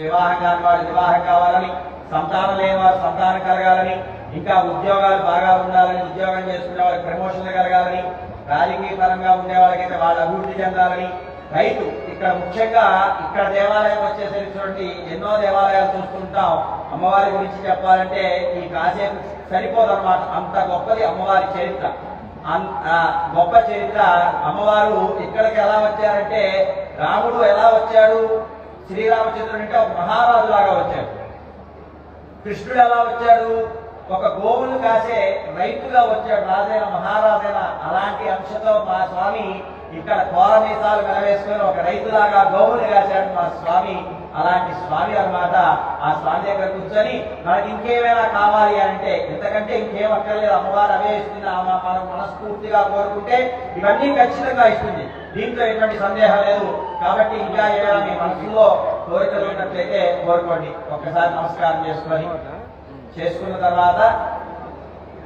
వివాహం కాని వాడు వివాహం కావాలని సంతానం లేని వారు సంతానం కలగాలని ఇంకా ఉద్యోగాలు బాగా ఉండాలని ఉద్యోగం చేసుకునే వాళ్ళకి ప్రమోషన్లు కలగాలని రాజకీయ పరంగా ఉండే వాళ్ళకైతే వాళ్ళు అభివృద్ధి చెందాలని రైతు ఇక్కడ ముఖ్యంగా ఇక్కడ దేవాలయం వచ్చేసరికి ఎన్నో దేవాలయాలు చూస్తుంటాం. అమ్మవారి గురించి చెప్పాలంటే ఈ కాసేపు సరిపోదన్నమాట. అంత గొప్పది అమ్మవారి చరిత్ర. ఆ గొప్ప చరిత్ర. అమ్మవారు ఇక్కడికి ఎలా వచ్చారంటే రాముడు ఎలా వచ్చాడు? శ్రీరామచంద్రుడు అంటే ఒక మహారాజు లాగా వచ్చాడు. కృష్ణుడు ఎలా వచ్చాడు? ఒక గోవులు కాసే రైతుగా వచ్చాడు రాజైన మహారాజైన అలాంటి అంశతో మా స్వామి ఇక్కడ కోరమీసాలు వెనవేసుకొని ఒక రైతులాగా గోవులు కాశాడు మా స్వామి. అలాంటి స్వామి అన్నమాట. ఆ స్వామి దగ్గర కూర్చొని మనకి ఇంకేమైనా కావాలి అంటే ఎంతకంటే ఇంకేం అక్కర్లేదు. అమ్మవారు అవే ఇస్తుంది. మనం మనస్ఫూర్తిగా కోరుకుంటే ఇవన్నీ ఖచ్చితంగా ఇస్తుంది. దీంట్లో ఎటువంటి సందేహం లేదు. కాబట్టి ఇంకా ఏమైనా మీ మనసులో కోరికలు ఉన్నట్లయితే కోరుకోండి. ఒక్కసారి నమస్కారం చేసుకొని చేసుకున్న తర్వాత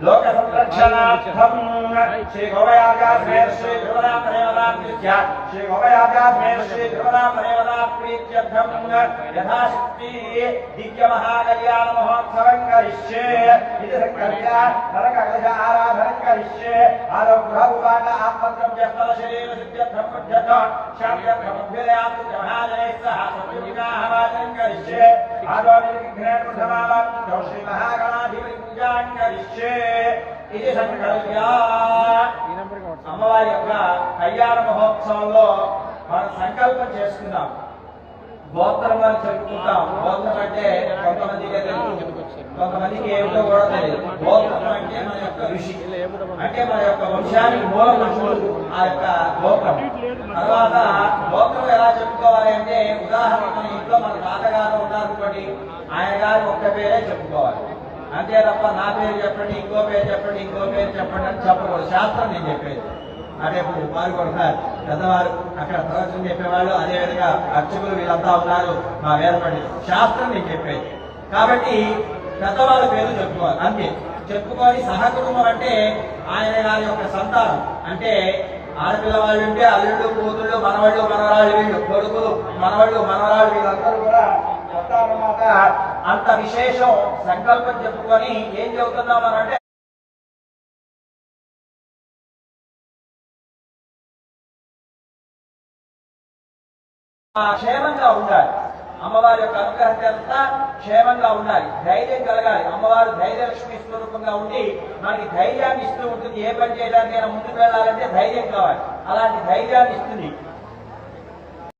लोकसंरक्षणार्थम श्री गोवयागास्मे श्री ध्रुवरामदेवताप्रीत्या श्री गोवयागास्मे श्री ध्रुवरामदेवताप्रीत्यर्थम यथाशक्ति दिव्यमहाकल्याण करिष्ये इति संकल्प्य नरककलश आराधनं करिष्ये आरोग्रहउपाट करिष्ये आदौ निर्विघ्नेण ఇది సంకల్ప్య అమ్మవారి యొక్క కళ్యాణ మహోత్సవంలో మనం సంకల్పం చేసుకుందాం. గోత్రం అని చెప్పుకుంటాం గోత్రం అంటే కొంతమందికి కొంతమందికి ఏమిటో కూడా తెలియదు. గోత్రం అంటే మన యొక్క ఋషి. అంటే మన యొక్క వంశానికి మూల పురుషుడు ఆ యొక్క గోత్రం. తర్వాత గోత్రం ఎలా చెప్పుకోవాలి అంటే ఉదాహరణ మన ఇంట్లో మన తాతగారు ఉన్నారనుకోండి ఆయన గారి ఒక్క పేరే చెప్పుకోవాలి. అంతే తప్ప నా పేరు చెప్పండి ఇంకో పేరు చెప్పండి ఇంకో పేరు చెప్పండి అని చెప్పకూడదు శాస్త్రం నేను చెప్పేది. అదే ఇప్పుడు వారు కూడా పెద్దవారు అక్కడ ప్రవచనం చెప్పేవాళ్ళు. అదే విధంగా అర్చకులు వీళ్ళంతా ఉన్నారు మా వేదపడి శాస్త్రం నేను చెప్పేది. కాబట్టి పెద్దవాళ్ళ పేరు చెప్పుకోవాలి. అంతే. చెప్పుకొని సహకుటుంబం అంటే ఆయన గారి యొక్క సంతానం. అంటే ఆడపిల్ల వాళ్ళు ఉంటే అల్లుళ్ళు కూతుళ్ళు మనవాళ్ళు మనవరాళ్ళు వీళ్ళు కొడుకులు మనవాళ్ళు మనవరాళ్ళు వీళ్ళందరూ కూడా చెప్తారన్నమాట అంత విశేషం సంకల్పం చెప్పుకొని ఏం చెబుతున్నాం అని అంటే ఆ క్షేమంగా ఉండాలి. అమ్మవారి యొక్క అనుగ్రహం అంతా క్షేమంగా ఉండాలి. ధైర్యం కలగాలి. అమ్మవారు ధైర్యలక్ష్మి స్వరూపంగా ఉండి మనకి ధైర్యాన్ని ఇస్తూ ఉంటుంది. ఏ పని చేయడానికైనా ముందుకు వెళ్ళాలంటే ధైర్యం కావాలి. అలాంటి ధైర్యాన్ని ఇస్తుంది.